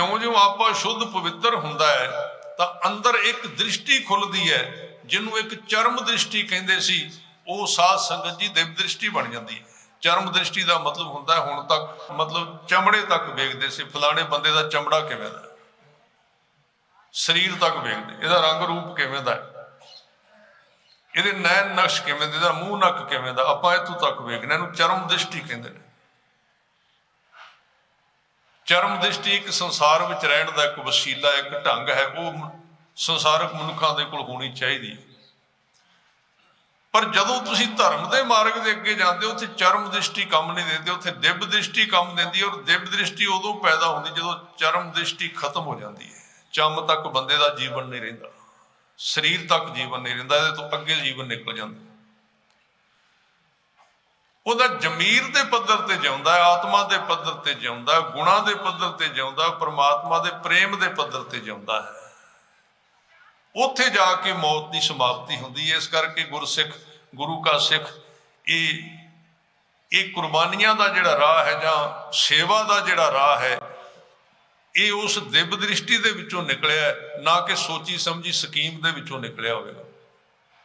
ਜਿਉਂ-ਜਿਉਂ ਆਪਾਂ ਸ਼ੁੱਧ ਪਵਿੱਤਰ ਹੁੰਦਾ ਹੈ, ਤਾਂ ਅੰਦਰ ਇੱਕ ਦ੍ਰਿਸ਼ਟੀ ਖੁੱਲਦੀ ਹੈ, ਜਿਹਨੂੰ ਇੱਕ ਚਰਮ ਦ੍ਰਿਸ਼ਟੀ ਕਹਿੰਦੇ ਸੀ, ਉਹ ਸਾਧ ਸੰਗਤ ਜੀ ਦਿਵ ਦ੍ਰਿਸ਼ਟੀ ਬਣ ਜਾਂਦੀ ਹੈ। ਚਰਮ ਦ੍ਰਿਸ਼ਟੀ ਦਾ ਮਤਲਬ ਹੁੰਦਾ ਹੈ ਹੁਣ ਤੱਕ, ਮਤਲਬ ਚਮੜੇ ਤੱਕ ਵੇਖਦੇ ਸੀ, ਫਲਾਣੇ ਬੰਦੇ ਦਾ ਚਮੜਾ ਕਿਵੇਂ ਦਾ ਸਰੀਰ ਤੱਕ ਵੇਖਦੇ, ਇਹਦਾ ਰੰਗ ਰੂਪ ਕਿਵੇਂ ਦਾ ਹੈ? ਇਹਦੇ ਨੈਣ ਨਕਸ਼ ਕਿਵੇਂ ਦੇ ਦਾ ਮੂੰਹ ਨੱਕ ਕਿਵੇਂ ਦਾ, ਆਪਾਂ ਇੱਥੋਂ ਤੱਕ ਵੇਖਣਾ ਇਹਨੂੰ ਚਰਮ ਦ੍ਰਿਸ਼ਟੀ ਕਹਿੰਦੇ ਨੇ। ਚਰਮ ਦ੍ਰਿਸ਼ਟੀ ਇੱਕ ਸੰਸਾਰ ਵਿੱਚ ਰਹਿਣ ਦਾ ਇੱਕ ਵਸੀਲਾ, ਇੱਕ ਢੰਗ ਹੈ, ਉਹ ਸੰਸਾਰਕ ਮਨੁੱਖਾਂ ਦੇ ਕੋਲ ਹੋਣੀ ਚਾਹੀਦੀ ਹੈ। ਪਰ ਜਦੋਂ ਤੁਸੀਂ ਧਰਮ ਦੇ ਮਾਰਗ ਦੇ ਅੱਗੇ ਜਾਂਦੇ ਹੋ, ਉੱਥੇ ਚਰਮ ਦ੍ਰਿਸ਼ਟੀ ਕੰਮ ਨਹੀਂ ਦਿੰਦੇ, ਉੱਥੇ ਦਿਵ ਦ੍ਰਿਸ਼ਟੀ ਕੰਮ ਦਿੰਦੀ ਔਰ ਦਿਵ ਦ੍ਰਿਸ਼ਟੀ ਉਦੋਂ ਪੈਦਾ ਹੁੰਦੀ ਜਦੋਂ ਚਰਮ ਦ੍ਰਿਸ਼ਟੀ ਖਤਮ ਹੋ ਜਾਂਦੀ ਹੈ। ਚੰਮ ਤੱਕ ਬੰਦੇ ਦਾ ਜੀਵਨ ਨਹੀਂ ਰਹਿੰਦਾ, ਸਰੀਰ ਤੱਕ ਜੀਵਨ ਨਹੀਂ ਰਹਿੰਦਾ, ਇਹਦੇ ਤੋਂ ਅੱਗੇ ਜੀਵਨ ਨਿਕਲ ਜਾਂਦਾ। ਉਹਦਾ ਜ਼ਮੀਰ ਦੇ ਪੱਧਰ ਤੇ ਜਿਉਂਦਾ ਹੈ, ਆਤਮਾ ਦੇ ਪੱਧਰ ਤੇ ਜਿਉਂਦਾ ਹੈ, ਗੁਣਾਂ ਦੇ ਪੱਧਰ ਤੇ ਜਿਉਂਦਾ ਹੈ, ਪ੍ਰਮਾਤਮਾ ਦੇ ਪ੍ਰੇਮ ਦੇ ਪੱਧਰ ਤੇ ਜਿਉਂਦਾ ਹੈ। ਉੱਥੇ ਜਾ ਕੇ ਮੌਤ ਦੀ ਸਮਾਪਤੀ ਹੁੰਦੀ ਹੈ। ਇਸ ਕਰਕੇ ਗੁਰਸਿੱਖ, ਗੁਰੂ ਕਾ ਸਿੱਖ, ਇਹ ਇਹ ਕੁਰਬਾਨੀਆਂ ਦਾ ਜਿਹੜਾ ਰਾਹ ਹੈ ਜਾਂ ਸੇਵਾ ਦਾ ਜਿਹੜਾ ਰਾਹ ਹੈ, ਇਹ ਉਸ ਦਿਵ ਦ੍ਰਿਸ਼ਟੀ ਦੇ ਵਿੱਚੋਂ ਨਿਕਲਿਆ ਨਾ ਕਿ ਸੋਚੀ ਸਮਝੀ ਸਕੀਮ ਦੇ ਵਿੱਚੋਂ ਨਿਕਲਿਆ ਹੋਵੇਗਾ।